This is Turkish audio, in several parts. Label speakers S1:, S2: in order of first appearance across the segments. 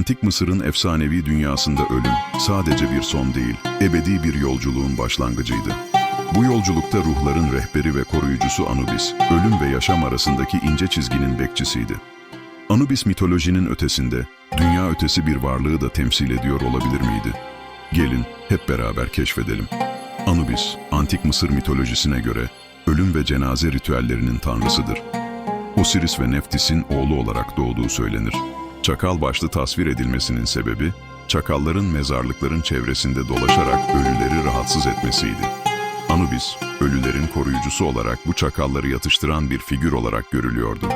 S1: Antik Mısır'ın efsanevi dünyasında ölüm sadece bir son değil, ebedi bir yolculuğun başlangıcıydı. Bu yolculukta ruhların rehberi ve koruyucusu Anubis, ölüm ve yaşam arasındaki ince çizginin bekçisiydi. Anubis mitolojinin ötesinde, dünya ötesi bir varlığı da temsil ediyor olabilir miydi? Gelin hep beraber keşfedelim. Anubis, Antik Mısır mitolojisine göre ölüm ve cenaze ritüellerinin tanrısıdır. Osiris ve Neftis'in oğlu olarak doğduğu söylenir. Çakal başlı tasvir edilmesinin sebebi, çakalların mezarlıkların çevresinde dolaşarak ölüleri rahatsız etmesiydi. Anubis, ölülerin koruyucusu olarak bu çakalları yatıştıran bir figür olarak görülüyordu.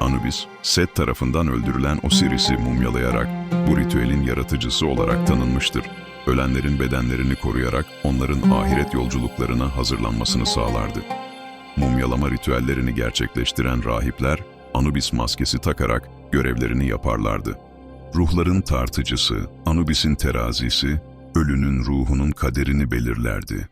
S1: Anubis, Set tarafından öldürülen Osiris'i mumyalayarak bu ritüelin yaratıcısı olarak tanınmıştır. Ölenlerin bedenlerini koruyarak onların ahiret yolculuklarına hazırlanmasını sağlardı. Mumyalama ritüellerini gerçekleştiren rahipler Anubis maskesi takarak görevlerini yaparlardı. Ruhların tartıcısı, Anubis'in terazisi, ölünün ruhunun kaderini belirlerdi.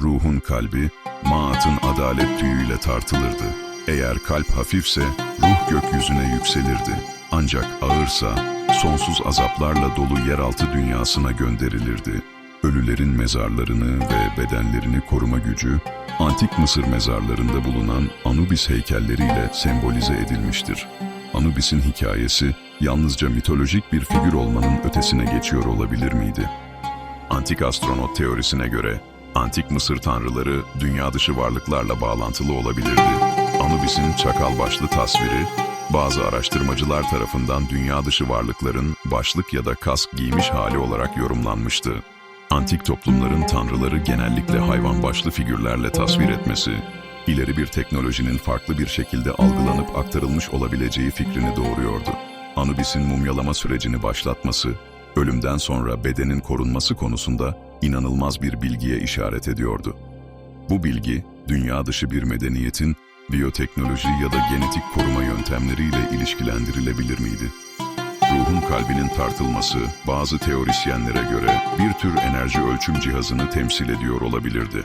S1: Ruhun kalbi, Maat'ın adalet tüyüyle tartılırdı. Eğer kalp hafifse ruh gökyüzüne yükselirdi. Ancak ağırsa sonsuz azaplarla dolu yeraltı dünyasına gönderilirdi. Ölülerin mezarlarını ve bedenlerini koruma gücü, Antik Mısır mezarlarında bulunan Anubis heykelleriyle sembolize edilmiştir. Anubis'in hikayesi yalnızca mitolojik bir figür olmanın ötesine geçiyor olabilir miydi? Antik astronot teorisine göre antik Mısır tanrıları dünya dışı varlıklarla bağlantılı olabilirdi. Anubis'in çakal başlı tasviri bazı araştırmacılar tarafından dünya dışı varlıkların başlık ya da kask giymiş hali olarak yorumlanmıştı. Antik toplumların tanrıları genellikle hayvan başlı figürlerle tasvir etmesi, ileri bir teknolojinin farklı bir şekilde algılanıp aktarılmış olabileceği fikrini doğuruyordu. Anubis'in mumyalama sürecini başlatması, ölümden sonra bedenin korunması konusunda inanılmaz bir bilgiye işaret ediyordu. Bu bilgi, dünya dışı bir medeniyetin biyoteknoloji ya da genetik koruma yöntemleriyle ilişkilendirilebilir miydi? Ruhun kalbinin tartılması bazı teorisyenlere göre bir tür enerji ölçüm cihazını temsil ediyor olabilirdi.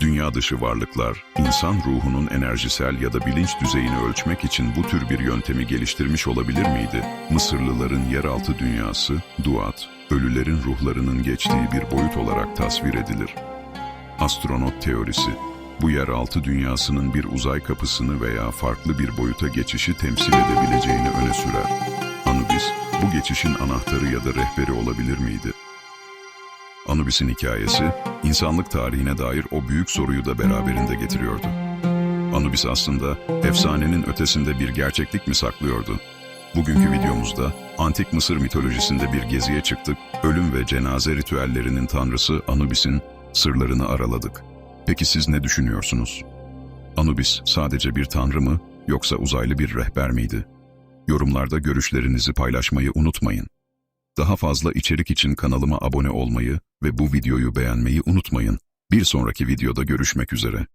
S1: Dünya dışı varlıklar, insan ruhunun enerjisel ya da bilinç düzeyini ölçmek için bu tür bir yöntemi geliştirmiş olabilir miydi? Mısırlıların yeraltı dünyası, Duat, ölülerin ruhlarının geçtiği bir boyut olarak tasvir edilir. Astronot teorisi, bu yeraltı dünyasının bir uzay kapısını veya farklı bir boyuta geçişi temsil edebileceğini öne sürer. Anubis, bu geçişin anahtarı ya da rehberi olabilir miydi? Anubis'in hikayesi, insanlık tarihine dair o büyük soruyu da beraberinde getiriyordu. Anubis aslında efsanenin ötesinde bir gerçeklik mi saklıyordu? Bugünkü videomuzda Antik Mısır mitolojisinde bir geziye çıktık, ölüm ve cenaze ritüellerinin tanrısı Anubis'in sırlarını araladık. Peki siz ne düşünüyorsunuz? Anubis sadece bir tanrı mı yoksa uzaylı bir rehber miydi? Yorumlarda görüşlerinizi paylaşmayı unutmayın. Daha fazla içerik için kanalıma abone olmayı ve bu videoyu beğenmeyi unutmayın. Bir sonraki videoda görüşmek üzere.